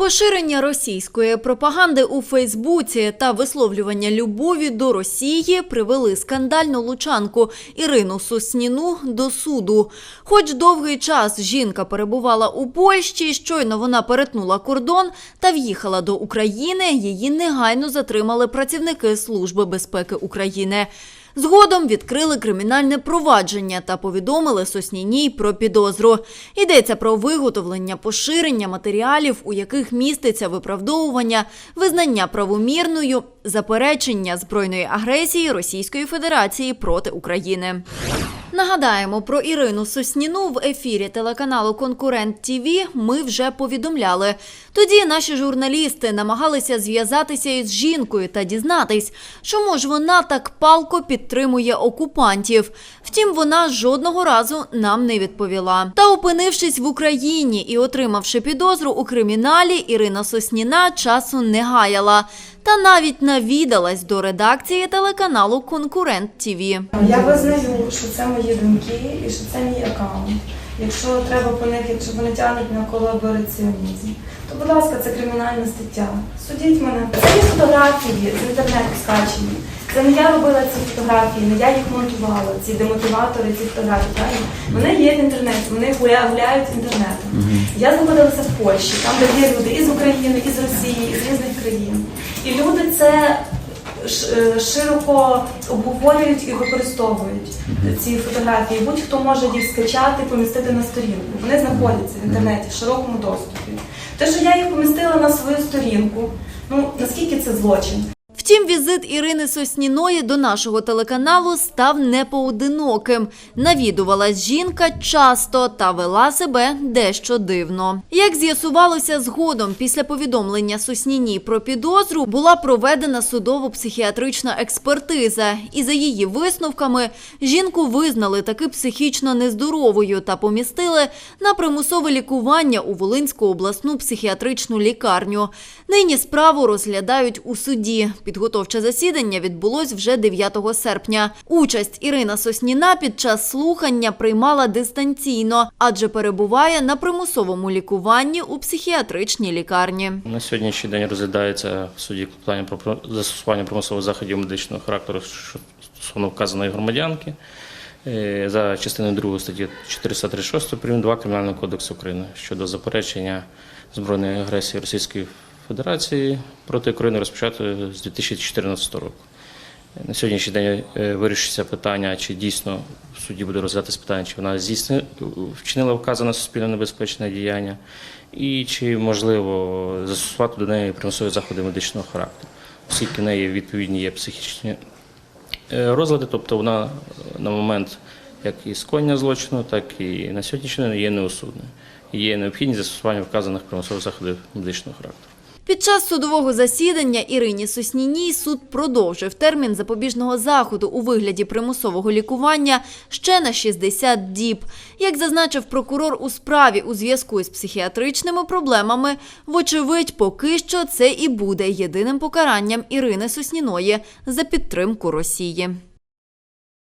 Поширення російської пропаганди у Фейсбуці та висловлювання любові до Росії привели скандальну лучанку Ірину Сосніну до суду. Хоч довгий час жінка перебувала у Польщі, щойно вона перетнула кордон та в'їхала до України, її негайно затримали працівники Служби безпеки України. Згодом відкрили кримінальне провадження та повідомили Сосніній про підозру. Йдеться про виготовлення поширення матеріалів, у яких міститься виправдовування, визнання правомірною, заперечення збройної агресії Російської Федерації проти України. Нагадаємо про Ірину Сосніну в ефірі телеканалу Конкурент ТІВІ ми вже повідомляли. Тоді наші журналісти намагалися зв'язатися із жінкою та дізнатись, чому ж вона так палко підтримує окупантів. Втім, вона жодного разу нам не відповіла. Та опинившись в Україні і отримавши підозру у криміналі, Ірина Сосніна часу не гаяла. Та навіть навідалась до редакції телеканалу Конкурент ТІВІ. Я визнаю, що це мої думки і що це мій аккаунт. Якщо треба по них, якщо вони тягнуть на колабораціонізм, то будь ласка, це кримінальна стаття. Судіть мене. Це фотографії з інтернету скачені. Це не я робила ці фотографії, не я їх монтувала, ці демотиватори, ці фотографії. Правильно? Вони є в інтернеті, вони гуля- гуляють інтернетом. Я знаходилася в Польщі, там де є люди із України, із Росії, із різних країн. І люди це е, широко обговорюють і використовують ці фотографії. Будь-хто може їх скачати, помістити на сторінку. Вони знаходяться в інтернеті в широкому доступі. Те, що я їх помістила на свою сторінку, ну наскільки це злочин? Втім, візит Ірини Сосніної до нашого телеканалу став непоодиноким. Навідувалась жінка часто та вела себе дещо дивно. Як з'ясувалося згодом, після повідомлення Сосніній про підозру була проведена судово-психіатрична експертиза, і за її висновками жінку визнали таки психічно нездоровою та помістили на примусове лікування у Волинську обласну психіатричну лікарню. Нині справу розглядають у суді. Підготовче засідання відбулось вже 9 серпня. Участь Ірина Сосніна під час слухання приймала дистанційно, адже перебуває на примусовому лікуванні у психіатричній лікарні. На сьогоднішній день розглядається в суді клопотання про застосування примусових заходів медичного характеру стосовно вказаної громадянки е, за частиною 2 статті 436 прим. 2 Кримінального кодексу України щодо заперечення збройної агресії Російської Федерації проти України розпочато з 2014 року. На сьогоднішній день е, вирішується питання, чи дійсно в суді буде розглядатися питання, чи вона здійснила вчинила вказане суспільно небезпечне діяння, і чи можливо застосувати до неї примусові заходи медичного характеру, оскільки в неї відповідні є психічні е, розлади, тобто вона на момент як і скоєння злочину, так і на сьогоднішній день є неосудною. Є необхідність застосування вказаних примусових заходів медичного характеру. Під час судового засідання Ірині Сосніній суд продовжив термін запобіжного заходу у вигляді примусового лікування ще на 60 діб. Як зазначив прокурор у справі у зв'язку із психіатричними проблемами, вочевидь, поки що це і буде єдиним покаранням Ірини Сосніної за підтримку Росії.